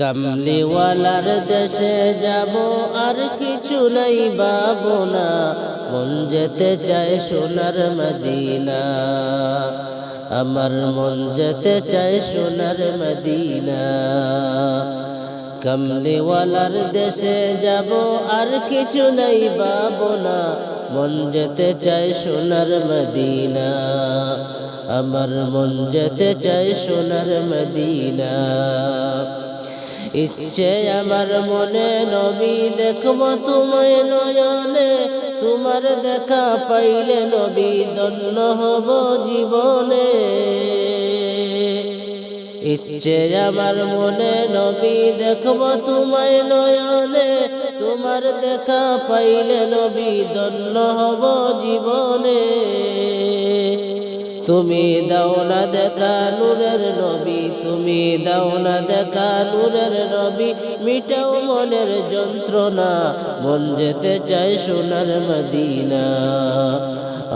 কামলিওয়ালার দেশে যাব, আর কিছু নাই বাবো না। মন যেতে চায় সোনার মদিনা। আমার মন যেতে চায় সোনার মদিনা। কামলিওয়ালার দেশে যাব, আর কিছু নাই বাবো না। মন যেতে চায় সোনার মদিনা। আমার মন যেতে চায় সোনার মদিনা। ইচ্ছে আমার মনে নবী দেখব তোমায় নয়নে। তোমার দেখা পাইলে নবী দন্য হব জীবনে। ইচ্ছে আমার মনে নবী দেখব তোমায় নয়নে। তোমার দেখা পাইলে নবী দন্য হব জীবনে। তুমি দাও না দেখা নবী, তুমি দাও না দেখা নবী। মিটাও মনের যন্ত্রণা, মন যেতে চায় সোনার মদিনা।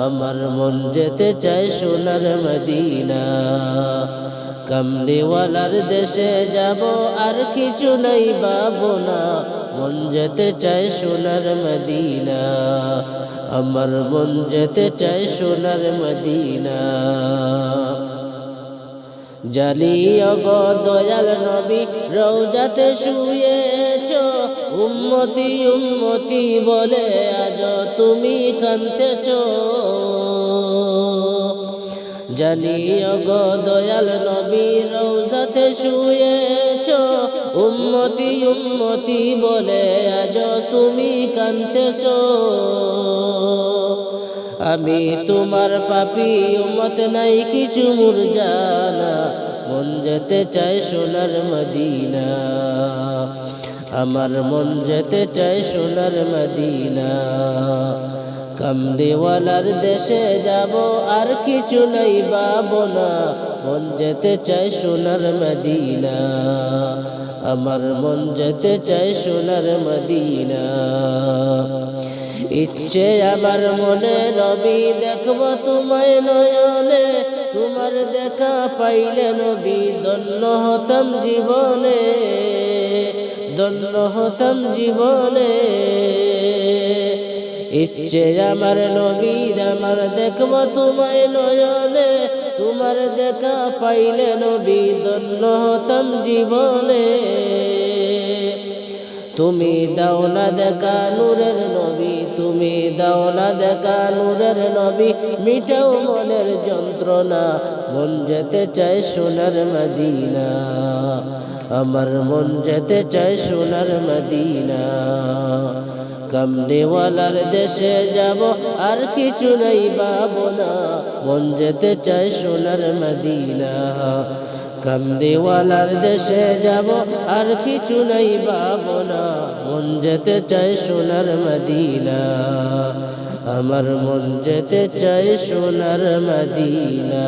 আমার মন যেতে চায় সোনার মদিনা। কামলিওয়ালার দেশে যাব, আর কিছু নাই বাবো না মন যেতে চায় সোনার মদিনা, আমার মন যেতে চায় সোনার মদিনা। জানি অগ দয়াল নবী রৌজাতে শুয়েছ, উম্মতি উম্মতি বলে আজ তুমি কান্তেছ জানি অগ দয়াল নবী রৌজাতে শুয়েছ উম্মতি উম্মতি বলে আজ তুমি কান্তেছ আমি তোমার পাপি, উম্মত নাই কিছু মুরজানা। মন যেতে চায় সোনার মদিনা। আমার মন যেতে চায় সোনার মদিনা। কামলিওয়ালার দেশে যাব, আর কিছু নাই বাবো না মন যেতে চায় সোনার মদিনা। আমার মন যেতে চায় সোনার মদিনা। ইচ্ছে আমার মনে, নবী দেখব তোমায় নয়নে। তোমার দেখা পাইলে নবী দন্য হতাম জীবনে। দন্য হতাম জীবনে। ইচ্ছে আমার নবী আমার দেখব তোমায় নয়নে। তোমার দেখা পাইলে নবী দন্য হতাম জীবনে। তুমি দাও না দেখা নূরের নবী, তুমি দাও না দেখা নূরের নবী। মিটাও মনের যন্ত্রণা, মন যেতে চায় সোনার মদিনা। আমার মন যেতে চায় সোনার মদিনা। কামনেওয়ালার দেশে যাব, আর কিছু নেই বাবো না। মন যেতে চায় সোনার মদিনা। কামদেওয়ালার দেশে যাব, আর কিছু নাই বাবো না। মন যেতে চায় সোনার মদিনা। আমার মন যেতে চায় সোনার মদিনা।